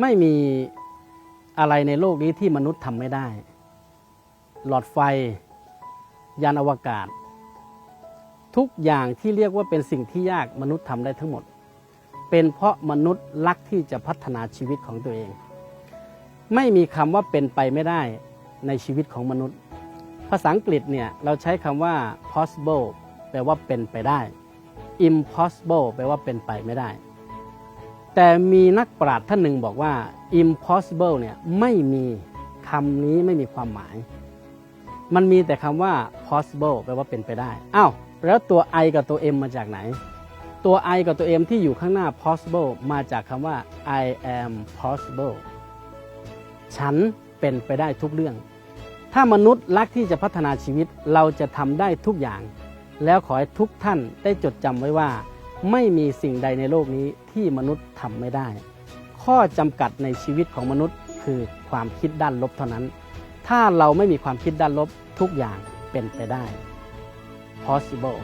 ไม่มีอะไรในโลกนี้ที่มนุษย์ทำไม่ได้ หลอดไฟ ยานอวกาศ ทุกอย่างที่เรียกว่าเป็นสิ่งที่ยากมนุษย์ทำได้ทั้งหมด เป็นเพราะมนุษย์รักที่จะพัฒนาชีวิตของตัวเอง ไม่มีคำว่าเป็นไปไม่ได้ในชีวิตของมนุษย์ ภาษาอังกฤษเนี่ยเราใช้คำว่า possible แปลว่าเป็นไปได้ impossible แปลว่าเป็นไปไม่ได้ แต่มีนักปราชญ์ท่านหนึ่งบอกว่า impossible เนี่ยไม่มีคำนี้ไม่มีความหมาย มันมีแต่คำว่า possible แปลว่าเป็นไปได้ อ้าว แล้วตัว i กับตัว m มาจากไหน ตัว i กับตัว m ที่อยู่ข้างหน้า possible มาจากคำว่า I am possible ฉันเป็นไปได้ทุกเรื่อง ถ้ามนุษย์รักที่จะพัฒนาชีวิตเราจะทำได้ทุกอย่าง แล้วขอให้ทุกท่านได้จดจำไว้ว่า ไม่มีสิ่งใดในโลกนี้ที่มนุษย์ทำไม่ได้ ข้อจำกัดในชีวิตของมนุษย์คือความคิดด้านลบเท่านั้น ถ้าเราไม่มีความคิดด้านลบทุกอย่างเป็นไปได้ possible